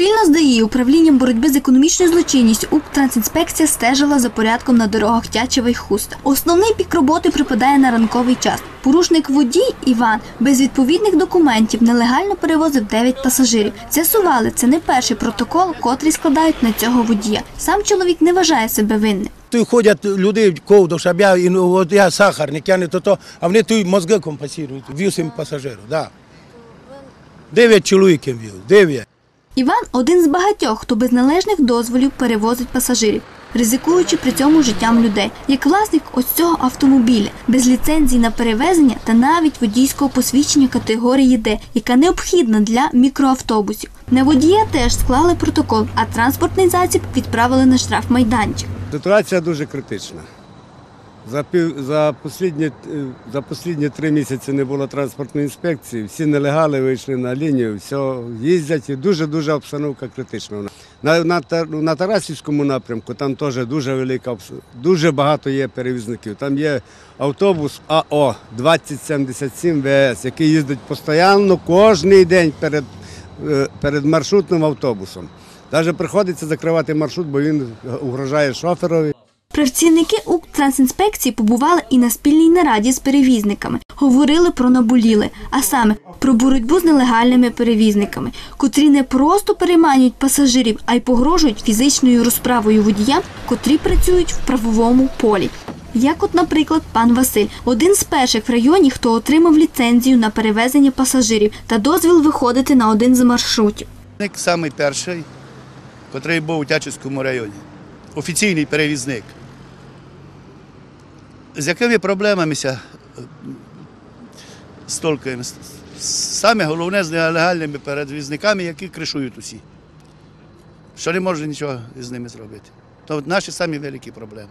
Спільно з ДАІ управлінням боротьби з економічною злочинністю Укртрансінспекція стежила за порядком на дорогах Тячева й Хуста. Основний пік роботи припадає на ранковий час. Порушник водій Іван без відповідних документів нелегально перевозив 9 пасажирів. З'ясували, це не перший протокол, котрий складають на цього водія. Сам чоловік не вважає себе винним. Тут ходять люди ковду, щоб я, ну, от я сахарник, я не то, то, а вони тут мозги компенсують, вісім пасажирів, да. Дев'ять чоловіків вів, дев'ять. Іван один з багатьох, хто без належних дозволів перевозить пасажирів, ризикуючи при цьому життям людей, як власник ось цього автомобіля, без ліцензії на перевезення та навіть водійського посвідчення категорії Д, яка необхідна для мікроавтобусів. На водія теж склали протокол, а транспортний засіб відправили на штрафмайданчик. Ситуація дуже критична. За, пів, за, послідні, е, за послідні три місяці не було транспортної інспекції, всі нелегали вийшли на лінію, все їздять і дуже-дуже обстановка критична. На, на, на Тарасівському напрямку там теж дуже велика, дуже багато є перевізників. Там є автобус АО 2077 ВС, який їздить постійно кожен день перед, е, перед маршрутним автобусом. Навіть приходиться закривати маршрут, бо він угрожає шоферові. Працівники Укртрансінспекції побували і на спільній нараді з перевізниками. Говорили про наболіле, а саме про боротьбу з нелегальними перевізниками, котрі не просто переманюють пасажирів, а й погрожують фізичною розправою водіям, котрі працюють в правовому полі. Як, от, наприклад, пан Василь, один з перших в районі, хто отримав ліцензію на перевезення пасажирів та дозвіл виходити на один з маршрутів. Самий перший, який був у Тячівському районі. Офіційний перевізник. З якими проблемами ся е. Саме головне з нелегальними перевізниками, які кришують усі. Що не може нічого з ними зробити. То наші самі великі проблеми.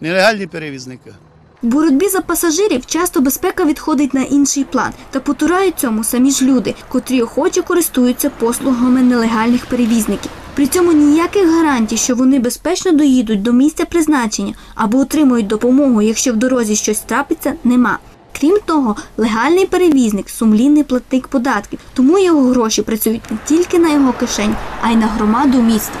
Нелегальні перевізники. В боротьбі за пасажирів часто безпека відходить на інший план та потурають цьому самі ж люди, котрі охоче користуються послугами нелегальних перевізників. При цьому ніяких гарантій, що вони безпечно доїдуть до місця призначення або отримують допомогу, якщо в дорозі щось трапиться, нема. Крім того, легальний перевізник сумлінний платник податків, тому його гроші працюють не тільки на його кишень, а й на громаду міста.